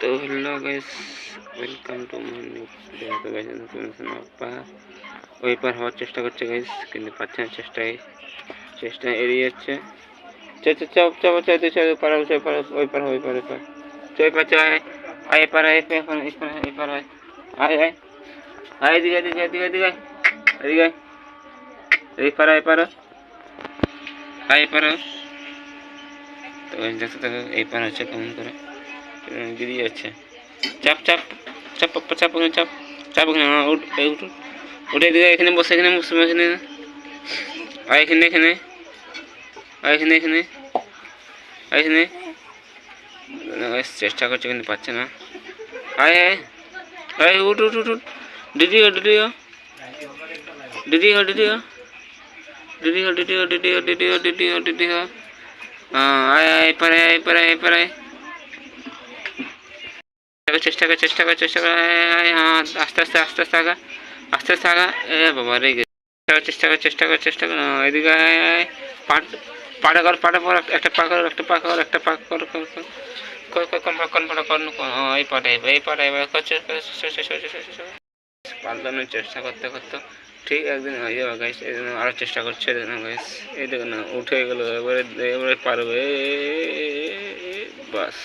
তো hello guys welcome to my new video guys নতুন আপা ওই পার হওয়ার চেষ্টা করছে গাইস, কিন্তু পাচ্ছে না চেষ্টায়। চেষ্টা এড়িয়ে যাচ্ছে। চাপ চাপ চাপ চাপ চাপ পার ওই পার ওই পার ওই পার ওই পার চই পার চয় আয় পার আয় পার এই পার এই পার আয় আয়। আয় আয় দিকে দিকে দিকে দিকে এদিকে এই পার এই পার আয় পার তো এই পার হচ্ছে কেমন করে। दीदी अच्छे चाप चाप चाप पप्पा चाप ओखने चाप उठे दिखा एखने बस एखने बस चेष्टा करछे आए आए दीदी हो दीदी हो दीदी हो दीदी हो दीदी हो दीदी हो दीदी हो आए आए पर आए पर आए पर आए চেষ্টা কর চেষ্টা কর, চেষ্টা করে কর আস্তে আস্তে আস্তে আস্তে আগা আস্তে আস্তে আগা এ বাবা, রে চেষ্টা কর চেষ্টা কর চেষ্টা কর এদিকে পাড়া পাটা কর পাটা পর একটা পা কর একটা পা কর একটা পা কর কর কর কর কোন কোন পাটা কর এই পাটা এবার এই পাটা এবার পারলাম না চেষ্টা করতে করতে, ঠিক একদিন হয়ে যাবে গাইস এই জন্য আরও চেষ্টা করছে, এই গাইস এই দেখো না, উঠে গেলো, এবারে এবারে পারবে বাস।